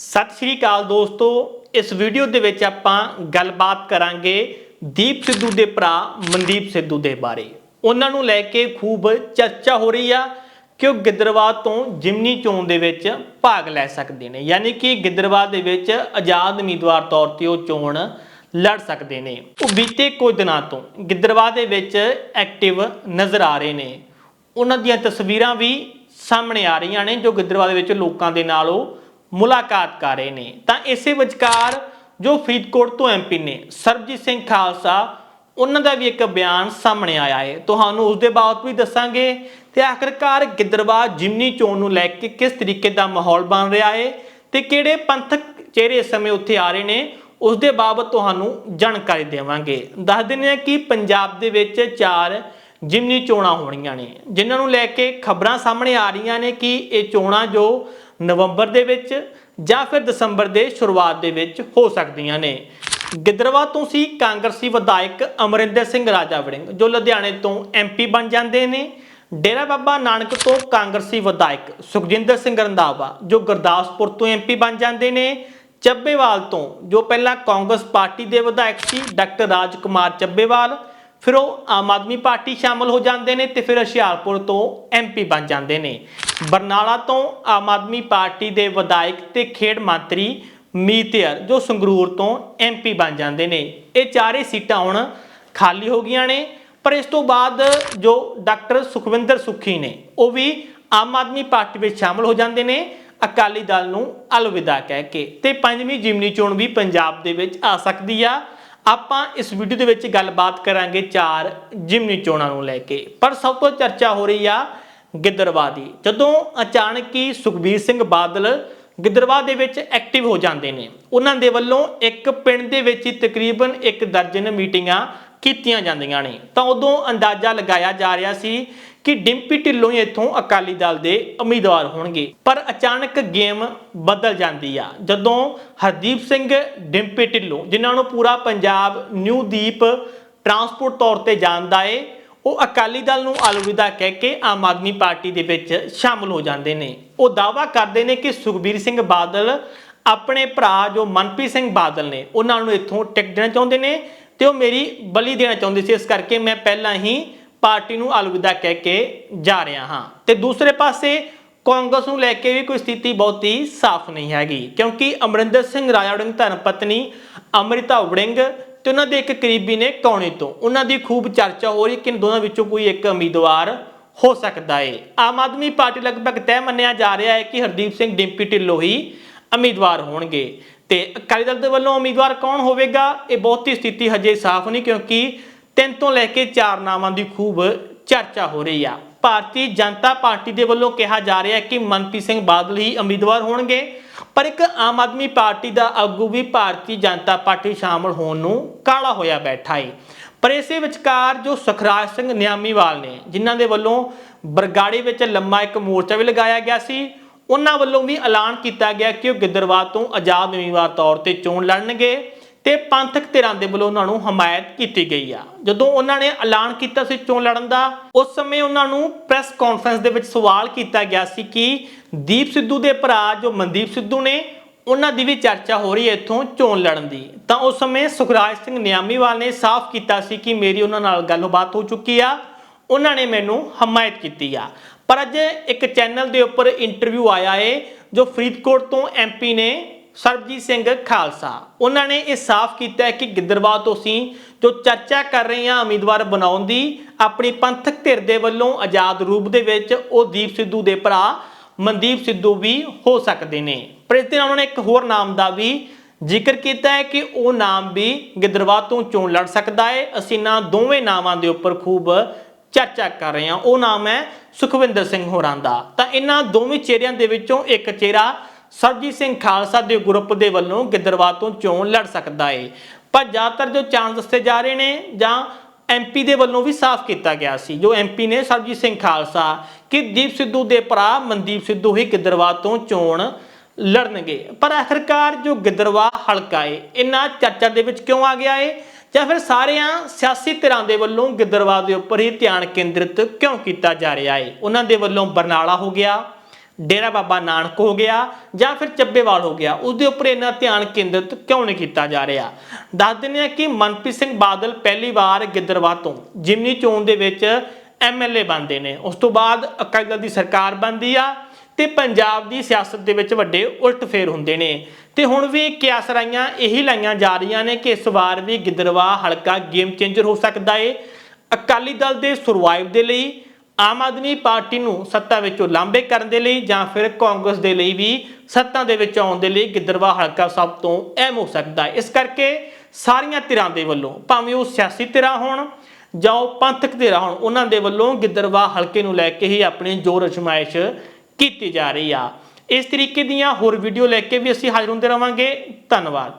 ਸਤਿ ਸ਼੍ਰੀ ਅਕਾਲ ਦੋਸਤੋ। ਇਸ ਵੀਡੀਓ ਦੇ ਵਿੱਚ ਆਪਾਂ ਗੱਲਬਾਤ ਕਰਾਂਗੇ ਦੀਪ ਸਿੱਧੂ ਦੇ ਭਰਾ ਮਨਦੀਪ ਸਿੱਧੂ ਦੇ ਬਾਰੇ। ਉਹਨਾਂ ਨੂੰ ਲੈ ਕੇ ਖੂਬ ਚਰਚਾ ਹੋ ਰਹੀ ਆ ਕਿ ਉਹ ਗਿੱਦੜਵਾ ਤੋਂ ਜਿਮਨੀ ਚੋਣ ਦੇ ਵਿੱਚ ਭਾਗ ਲੈ ਸਕਦੇ ਨੇ। ਯਾਨੀ ਕਿ ਗਿੱਦੜਵਾ ਦੇ ਵਿੱਚ ਆਜ਼ਾਦ ਉਮੀਦਵਾਰ ਤੌਰ ਤੇ ਉਹ ਚੋਣ ਲੜ ਸਕਦੇ ਨੇ। ਉਹ ਬੀਤੇ ਕੁਝ ਦਿਨਾਂ ਤੋਂ ਗਿੱਦੜਵਾ ਦੇ ਵਿੱਚ ਐਕਟਿਵ ਨਜ਼ਰ ਆ ਰਹੇ ਨੇ। ਉਹਨਾਂ ਦੀਆਂ ਤਸਵੀਰਾਂ ਵੀ ਸਾਹਮਣੇ ਆ ਰਹੀਆਂ ਨੇ, ਜੋ ਗਿੱਦੜਵਾ ਦੇ ਵਿੱਚ ਲੋਕਾਂ ਦੇ ਨਾਲ ਉਹ ਮੁਲਾਕਾਤ ਕਰ ਰਹੇ ਨੇ। ਤਾਂ ਇਸੇ ਵਿਚਕਾਰ ਜੋ ਫਰੀਦਕੋਟ ਤੋਂ ਐਮਪੀ ਨੇ ਸਰਬਜੀਤ ਸਿੰਘ ਖਾਲਸਾ, ਉਹਨਾਂ ਦਾ ਵੀ ਇੱਕ ਬਿਆਨ ਸਾਹਮਣੇ ਆਇਆ ਹੈ। ਤੁਹਾਨੂੰ ਉਸ ਦੇ ਬਾਬਤ ਵੀ ਦੱਸਾਂਗੇ ਤੇ ਆਖਰਕਾਰ ਗਿੱਦਰਵਾ ਜਿਮਨੀ ਚੋਣ ਨੂੰ ਲੈ ਕੇ ਕਿਸ ਤਰੀਕੇ ਦਾ ਮਾਹੌਲ ਬਣ ਰਿਹਾ ਹੈ ਤੇ ਕਿਹੜੇ ਪੰਥਕ ਚਿਹਰੇ ਇਸ ਸਮੇਂ ਉੱਥੇ ਆ ਰਹੇ ਨੇ ਉਸ ਦੇ ਬਾਬਤ ਤੁਹਾਨੂੰ ਜਾਣਕਾਰੀ ਦੇਵਾਂਗੇ। ਦੱਸ ਦਿੰਦੇ ਹਾਂ ਕਿ ਪੰਜਾਬ ਦੇ ਵਿੱਚ ਚਾਰ ਜਿਮਨੀ ਚੋਣਾਂ ਹੋਣੀਆਂ ਨੇ, ਜਿਨ੍ਹਾਂ ਨੂੰ ਲੈ ਕੇ ਖਬਰਾਂ ਸਾਹਮਣੇ ਆ ਰਹੀਆਂ ਨੇ ਕਿ ਇਹ ਚੋਣਾਂ ਜੋ ਨਵੰਬਰ ਦੇ ਵਿੱਚ ਜਾਂ ਫਿਰ ਦਸੰਬਰ ਦੇ ਸ਼ੁਰੂਆਤ ਦੇ ਵਿੱਚ ਹੋ ਸਕਦੀਆਂ ਨੇ। ਗਿੱਦਰਵਾ ਤੋਂ ਸੀ ਕਾਂਗਰਸੀ ਵਿਧਾਇਕ ਅਮਰਿੰਦਰ ਸਿੰਘ ਰਾਜਾ ਵੜਿੰਗ ਜੋ ਲੁਧਿਆਣੇ ਤੋਂ ਐਮਪੀ ਬਣ ਜਾਂਦੇ ਨੇ। ਡੇਰਾ ਬਾਬਾ ਨਾਨਕ ਤੋਂ ਕਾਂਗਰਸੀ ਵਿਧਾਇਕ ਸੁਖਜਿੰਦਰ ਸਿੰਘ ਰੰਧਾਵਾ, ਜੋ ਗੁਰਦਾਸਪੁਰ ਤੋਂ ਐਮਪੀ ਬਣ ਜਾਂਦੇ ਨੇ। ਚੱਬੇਵਾਲ ਤੋਂ, ਜੋ ਪਹਿਲਾਂ ਕਾਂਗਰਸ ਪਾਰਟੀ ਦੇ ਵਿਧਾਇਕ ਸੀ, ਡਾਕਟਰ ਰਾਜਕੁਮਾਰ ਚੱਬੇਵਾਲ ਫਿਰ ਉਹ ਆਮ ਆਦਮੀ ਪਾਰਟੀ ਸ਼ਾਮਲ ਹੋ ਜਾਂਦੇ ਨੇ ਤੇ ਫਿਰ ਹੁਸ਼ਿਆਰਪੁਰ ਤੋਂ ਐਮਪੀ ਬਣ ਜਾਂਦੇ ਨੇ। ਬਰਨਾਲਾ ਤੋਂ ਆਮ ਆਦਮੀ ਪਾਰਟੀ ਦੇ ਵਿਧਾਇਕ ਤੇ ਖੇਡ ਮੰਤਰੀ ਮੀਤਿਆਰ, ਜੋ ਸੰਗਰੂਰ ਤੋਂ ਐਮਪੀ ਬਣ ਜਾਂਦੇ ਨੇ। ਇਹ ਚਾਰੇ ਸੀਟਾਂ ਹੁਣ ਖਾਲੀ ਹੋ ਗਈਆਂ ਨੇ, ਪਰ ਇਸ ਤੋਂ ਬਾਅਦ ਜੋ ਡਾਕਟਰ ਸੁਖਵਿੰਦਰ ਸੁੱਖੀ ਨੇ, ਉਹ ਵੀ ਆਮ ਆਦਮੀ ਪਾਰਟੀ ਵਿੱਚ ਸ਼ਾਮਲ ਹੋ ਜਾਂਦੇ ਨੇ। ਅਕਾਲੀ ਦਲ ਨੂੰ ਅਲਵਿਦਾ ਕਹਿ ਕੇ ਤੇ ਪੰਜਵੀਂ ਜਿਮਨੀ ਚੋਣ ਵੀ ਪੰਜਾਬ ਦੇ ਵਿੱਚ ਆ ਸਕਦੀ ਆ। ਆਪਾਂ ਇਸ ਵੀਡੀਓ ਦੇ ਵਿੱਚ ਗੱਲਬਾਤ ਕਰਾਂਗੇ ਚਾਰ ਜਿਮਨੀ ਚੋਣਾਂ ਨੂੰ ਲੈ ਕੇ। ਪਰ ਸਭ ਤੋਂ ਚਰਚਾ ਹੋ ਰਹੀ ਆ ਗਿੱਦੜਵਾ ਦੀ ਜਦੋਂ ਅਚਾਨਕ ਹੀ ਸੁਖਬੀਰ ਸਿੰਘ ਬਾਦਲ ਗਿੱਦੜਵਾ ਦੇ ਵਿੱਚ ਐਕਟਿਵ ਹੋ ਜਾਂਦੇ ਨੇ, ਉਹਨਾਂ ਦੇ ਵੱਲੋਂ ਇੱਕ ਪਿੰਡ ਦੇ ਵਿੱਚ ਹੀ ਤਕਰੀਬਨ ਇੱਕ ਦਰਜਨ ਮੀਟਿੰਗਾਂ ਕੀਤੀਆਂ ਜਾਂਦੀਆਂ ਨੇ। ਤਾਂ ਉਦੋਂ ਅੰਦਾਜ਼ਾ ਲਗਾਇਆ ਜਾ ਰਿਹਾ ਸੀ ਕਿ ਡਿੰਪੀ ਢਿੱਲੋਂ ਹੀ ਇੱਥੋਂ ਅਕਾਲੀ ਦਲ ਦੇ ਉਮੀਦਵਾਰ ਹੋਣਗੇ। ਪਰ ਅਚਾਨਕ ਗੇਮ ਬਦਲ ਜਾਂਦੀ ਆ। ਜਦੋਂ ਹਰਦੀਪ ਸਿੰਘ, ਡਿੰਪੀ ਢਿੱਲੋਂ, ਜਿਨ੍ਹਾਂ ਨੂੰ ਪੂਰਾ ਪੰਜਾਬ ਨਿਊ ਦੀਪ ਟਰਾਂਸਪੋਰਟ ਤੌਰ ਤੇ ਜਾਣਦਾ ਏ, ਉਹ ਅਕਾਲੀ ਦਲ ਨੂੰ ਅਲਵਿਦਾ ਕਹਿ ਕੇ ਆਮ ਆਦਮੀ ਪਾਰਟੀ ਦੇ ਵਿੱਚ ਸ਼ਾਮਲ ਹੋ ਜਾਂਦੇ ਨੇ। ਉਹ ਦਾਅਵਾ ਕਰਦੇ ਨੇ ਕਿ ਸੁਖਬੀਰ ਸਿੰਘ ਬਾਦਲ ਆਪਣੇ ਭਰਾ ਜੋ ਮਨਪ੍ਰੀਤ ਸਿੰਘ ਬਾਦਲ ਨੇ, ਉਹਨਾਂ ਨੂੰ ਇੱਥੋਂ ਟਿਕਟ ਦੇਣਾ ਚਾਹੁੰਦੇ ਨੇ। ਤੇ ਉਹ ਮੇਰੀ ਬਲੀ ਦੇਣਾ ਚਾਹੁੰਦੇ ਸੀ, ਇਸ ਕਰਕੇ ਮੈਂ ਪਹਿਲਾਂ ਹੀ ਪਾਰਟੀ ਨੂੰ ਅਲਵਿਦਾ ਕਹਿ ਕੇ ਜਾ ਰਿਹਾ ਹਾਂ। ਤੇ ਦੂਸਰੇ ਪਾਸੇ ਕਾਂਗਰਸ ਨੂੰ ਲੈ ਕੇ ਵੀ ਕੋਈ ਸਥਿਤੀ ਬਹੁਤੀ ਸਾਫ਼ ਨਹੀਂ ਹੈਗੀ, ਕਿਉਂਕਿ ਅਮਰਿੰਦਰ ਸਿੰਘ ਰਾਜਾ ਵੜਿੰਗ ਧਰਮ ਪਤਨੀ ਅਮ੍ਰਿਤਾ ਵੜਿੰਗ ਤੇ ਉਹਨਾਂ ਦੇ ਇੱਕ ਕਰੀਬੀ ਨੇ ਕੌਣੇ ਤੋਂ। ਉਹਨਾਂ ਦੀ ਖੂਬ ਚਰਚਾ ਹੋ ਰਹੀ ਕਿ ਦੋਨਾਂ ਵਿੱਚੋਂ ਕੋਈ ਇੱਕ ਉਮੀਦਵਾਰ ਹੋ ਸਕਦਾ ਹੈ ਆਮ ਆਦਮੀ ਪਾਰਟੀ ਲਗਭਗ ਤੈਅ ਮੰਨਿਆ ਜਾ ਰਿਹਾ ਹੈ ਕਿ ਹਰਦੀਪ ਸਿੰਘ ਡਿੰਪੀ ਢਿੱਲੋਂ ਹੀ ਉਮੀਦਵਾਰ ਹੋਣਗੇ। ਤੇ ਅਕਾਲੀ ਦਲ ਦੇ ਵੱਲੋਂ ਉਮੀਦਵਾਰ ਕੌਣ ਹੋਵੇਗਾ? ਇਹ ਬਹੁਤੀ ਸਥਿਤੀ ਹਜੇ ਸਾਫ਼ ਨਹੀਂ ਕਿਉਂਕਿ ਤਿੰਨ ਤੋਂ ਲੈ ਕੇ ਚਾਰ ਨਾਵਾਂ ਦੀ ਖੂਬ ਚਰਚਾ ਹੋ ਰਹੀ ਆ। ਭਾਰਤੀ ਜਨਤਾ ਪਾਰਟੀ ਦੇ ਵੱਲੋਂ ਕਿਹਾ ਜਾ ਰਿਹਾ ਹੈ ਕਿ ਮਨਪ੍ਰੀਤ ਸਿੰਘ ਬਾਦਲ ਹੀ ਉਮੀਦਵਾਰ ਹੋਣਗੇ, ਪਰ ਇੱਕ ਆਮ ਆਦਮੀ ਪਾਰਟੀ ਦਾ ਆਗੂ ਵੀ ਭਾਰਤੀ ਜਨਤਾ ਪਾਰਟੀ ਸ਼ਾਮਲ ਹੋਣ ਨੂੰ ਕਾਲਾ ਹੋਇਆ ਬੈਠਾ ਹੈ ਪਰ ਇਸੇ ਵਿਚਕਾਰ ਜੋ ਸੁਖਰਾਜ ਸਿੰਘ ਨਿਆਮੀਵਾਲ ਨੇ, ਜਿਨ੍ਹਾਂ ਦੇ ਵੱਲੋਂ ਬਰਗਾੜੀ ਵਿੱਚ ਲੰਮਾ ਇੱਕ ਮੋਰਚਾ ਵੀ ਲਗਾਇਆ ਗਿਆ ਸੀ ਉਹਨਾਂ ਵੱਲੋਂ ਵੀ ਐਲਾਨ ਕੀਤਾ ਗਿਆ ਕਿ ਉਹ ਗਿੱਦੜਵਾ ਤੋਂ ਆਜ਼ਾਦ ਉਮੀਦਵਾਰ ਤੌਰ ਤੇ ਚੋਣ ਲੜਨਗੇ ਤੇ ਪੰਥਕ ਧਿਰਾਂ ਦੇ ਵੱਲੋਂ ਉਹਨਾਂ ਨੂੰ ਹਮਾਇਤ ਕੀਤੀ ਗਈ ਆ। ਜਦੋਂ ਉਹਨਾਂ ਨੇ ਐਲਾਨ ਕੀਤਾ ਸੀ ਚੋਣ ਲੜਨ ਦਾ, ਉਸ ਸਮੇਂ ਉਹਨਾਂ ਨੂੰ ਪ੍ਰੈਸ ਕਾਨਫਰੰਸ ਦੇ ਵਿੱਚ ਸਵਾਲ ਕੀਤਾ ਗਿਆ ਸੀ ਕਿ ਦੀਪ ਸਿੱਧੂ ਦੇ ਭਰਾ ਜੋ ਮਨਦੀਪ ਸਿੱਧੂ ਨੇ, ਉਹਨਾਂ ਦੀ ਵੀ ਚਰਚਾ ਹੋ ਰਹੀ ਹੈ ਇੱਥੋਂ ਚੋਣ ਲੜਨ ਦੀ। ਤਾਂ ਉਸ ਸਮੇਂ ਸੁਖਰਾਜ ਸਿੰਘ ਨਿਆਮੀਵਾਲ ਨੇ ਸਾਫ਼ ਕੀਤਾ ਸੀ ਕਿ ਮੇਰੀ ਉਹਨਾਂ ਨਾਲ ਗੱਲਬਾਤ ਹੋ ਚੁੱਕੀ ਆ, ਉਹਨਾਂ ਨੇ ਮੈਨੂੰ ਹਮਾਇਤ ਕੀਤੀ ਆ। ਪਰ ਅੱਜ ਇੱਕ ਚੈਨਲ ਦੇ ਉੱਪਰ ਇੰਟਰਵਿਊ ਆਇਆ ਏ, ਜੋ ਫਰੀਦਕੋਟ ਤੋਂ ਐਮਪੀ ਨੇ ਸਰਬਜੀਤ ਸਿੰਘ ਖਾਲਸਾ। ਉਹਨਾਂ ਨੇ ਇਹ ਸਾਫ਼ ਕੀਤਾ ਹੈ ਕਿ ਗਿੱਦੜਵਾ ਤੋਂ ਅਸੀਂ ਜੋ ਚਰਚਾ ਕਰ ਰਹੇ ਹਾਂ ਉਮੀਦਵਾਰ ਬਣਾਉਣ ਦੀ, ਆਪਣੀ ਪੰਥਕ ਧਿਰ ਦੇ ਵੱਲੋਂ ਆਜ਼ਾਦ ਰੂਪ ਦੇ ਵਿੱਚ ਉਹ ਦੀਪ ਸਿੱਧੂ ਦੇ ਭਰਾ ਮਨਦੀਪ ਸਿੱਧੂ ਵੀ ਹੋ ਸਕਦੇ ਨੇ। ਪਰ ਇਸ ਦਿਨ ਉਹਨਾਂ ਨੇ ਇੱਕ ਹੋਰ ਨਾਮ ਦਾ ਵੀ ਜ਼ਿਕਰ ਕੀਤਾ ਹੈ ਕਿ ਉਹ ਨਾਮ ਵੀ ਗਿੱਦੜਵਾ ਤੋਂ ਚੋਣ ਲੜ ਸਕਦਾ ਹੈ। ਅਸੀਂ ਨਾ ਦੋਵੇਂ ਨਾਵਾਂ ਦੇ ਉੱਪਰ ਖੂਬ ਚਰਚਾ ਕਰ ਰਹੇ। ਹਾਂ ਉਹ ਨਾਮ ਹੈ ਸੁਖਵਿੰਦਰ ਸਿੰਘ ਹੋਰਾਂ ਦਾ। ਤਾਂ ਇਹਨਾਂ ਦੋਵੇਂ ਚਿਹਰਿਆਂ ਦੇ ਵਿੱਚੋਂ ਇੱਕ ਚਿਹਰਾ ਸਰਜੀਤ ਸਿੰਘ ਖਾਲਸਾ ਦੇ ਗਰੁੱਪ ਦੇ ਵੱਲੋਂ ਗਿੱਦੜਵਾ ਤੋਂ ਚੋਣ ਲੜ ਸਕਦਾ ਏ। ਪਰ ਜ਼ਿਆਦਾਤਰ ਜੋ ਚਾਂਸ ਦੱਸੇ ਜਾ ਰਹੇ ਨੇ ਜਾਂ ਐਮਪੀ ਦੇ ਵੱਲੋਂ ਵੀ ਸਾਫ਼ ਕੀਤਾ ਗਿਆ ਸੀ। ਜੋ ਐਮਪੀ ਨੇ ਸਰਜੀਤ ਸਿੰਘ ਖਾਲਸਾ ਕਿ ਦੀਪ ਸਿੱਧੂ ਦੇ ਭਰਾ ਮਨਦੀਪ ਸਿੱਧੂ ਹੀ ਗਿੱਦੜਵਾ ਤੋਂ ਚੋਣ ਲੜਨਗੇ। ਪਰ ਆਖਰਕਾਰ ਜੋ ਗਿੱਦੜਵਾ ਹਲਕਾ ਏ, ਇਹਨਾਂ ਚਰਚਾ ਦੇ ਵਿੱਚ ਕਿਉਂ ਆ ਗਿਆ ਏ? ਜਾਂ ਫਿਰ ਸਾਰਿਆਂ ਸਿਆਸੀ ਧਿਰਾਂ ਦੇ ਵੱਲੋਂ ਗਿੱਦੜਵਾ ਦੇ ਉੱਪਰ ਹੀ ਧਿਆਨ ਕੇਂਦਰਿਤ ਕਿਉਂ ਕੀਤਾ ਜਾ ਰਿਹਾ ਏ? ਉਹਨਾਂ ਦੇ ਵੱਲੋਂ ਬਰਨਾਲਾ ਹੋ ਗਿਆ, ਡੇਰਾ ਬਾਬਾ ਨਾਨਕ ਹੋ ਗਿਆ, ਜਾਂ ਫਿਰ ਚੱਬੇਵਾਲ ਹੋ ਗਿਆ। ਉਸ ਦੇ ਉੱਪਰ ਇੰਨਾ ਧਿਆਨ ਕੇਂਦਰਿਤ ਕਿਉਂ ਨਹੀਂ ਕੀਤਾ ਜਾ ਰਿਹਾ? ਦੱਸ ਦਿੰਦੇ ਆ ਕਿ ਮਨਪ੍ਰੀਤ ਸਿੰਘ ਬਾਦਲ ਪਹਿਲੀ ਵਾਰ ਗਿੱਦਰਵਾ ਤੋਂ ਜਿਮਨੀ ਚੋਣ ਦੇ ਵਿੱਚ ਐਮਐਲਏ ਬਣਦੇ ਨੇ। ਉਸ ਤੋਂ ਬਾਅਦ ਅਕਾਲੀ ਦਲ ਦੀ ਸਰਕਾਰ ਬਣਦੀ ਆ ਤੇ ਪੰਜਾਬ ਦੀ ਸਿਆਸਤ ਦੇ ਵਿੱਚ ਵੱਡੇ ਉਲਟਫੇਰ ਹੁੰਦੇ ਨੇ। ਤੇ ਹੁਣ ਵੀ ਕਿਆਸਰਾਈਆਂ ਇਹੀ ਲਾਈਆਂ ਜਾ ਰਹੀਆਂ ਨੇ ਕਿ ਇਸ ਵਾਰ ਵੀ ਗਿੱਦਰਵਾਹ ਹਲਕਾ ਗੇਮ ਚੇਂਜਰ ਹੋ ਸਕਦਾ ਏ। ਅਕਾਲੀ ਦਲ ਦੇ ਸਰਵਾਈਵ ਦੇ ਲਈ, ਆਮ ਆਦਮੀ ਪਾਰਟੀ ਨੂੰ ਸੱਤਾ ਵਿੱਚੋਂ ਲਾਂਬੇ ਕਰਨ ਦੇ ਲਈ ਜਾਂ ਫਿਰ ਕਾਂਗਰਸ ਦੇ ਲਈ ਵੀ ਸੱਤਾ ਦੇ ਵਿੱਚ ਆਉਣ ਦੇ ਲਈ ਗਿੱਦਰਵਾਹ ਹਲਕਾ ਸਭ ਤੋਂ ਅਹਿਮ ਹੋ ਸਕਦਾ ਹੈ ਇਸ ਕਰਕੇ ਸਾਰੀਆਂ ਧਿਰਾਂ ਦੇ ਵੱਲੋਂ, ਭਾਵੇਂ ਉਹ ਸਿਆਸੀ ਧਿਰਾਂ ਹੋਣ ਜਾਂ ਉਹ ਪੰਥਕ ਧਿਰਾਂ ਹੋਣ, ਉਹਨਾਂ ਦੇ ਵੱਲੋਂ ਗਿੱਦਰਵਾਹ ਹਲਕੇ ਨੂੰ ਲੈ ਕੇ ਹੀ ਆਪਣੀ ਜੋਰ ਅਜਮਾਇਸ਼ ਕੀਤੀ ਜਾ ਰਹੀ ਆ। ਇਸ ਤਰੀਕੇ ਦੀਆਂ ਹੋਰ ਵੀਡੀਓ ਲੈ ਕੇ ਵੀ ਅਸੀਂ ਹਾਜ਼ਰ ਹੁੰਦੇ ਰਵਾਂਗੇ। ਧੰਨਵਾਦ।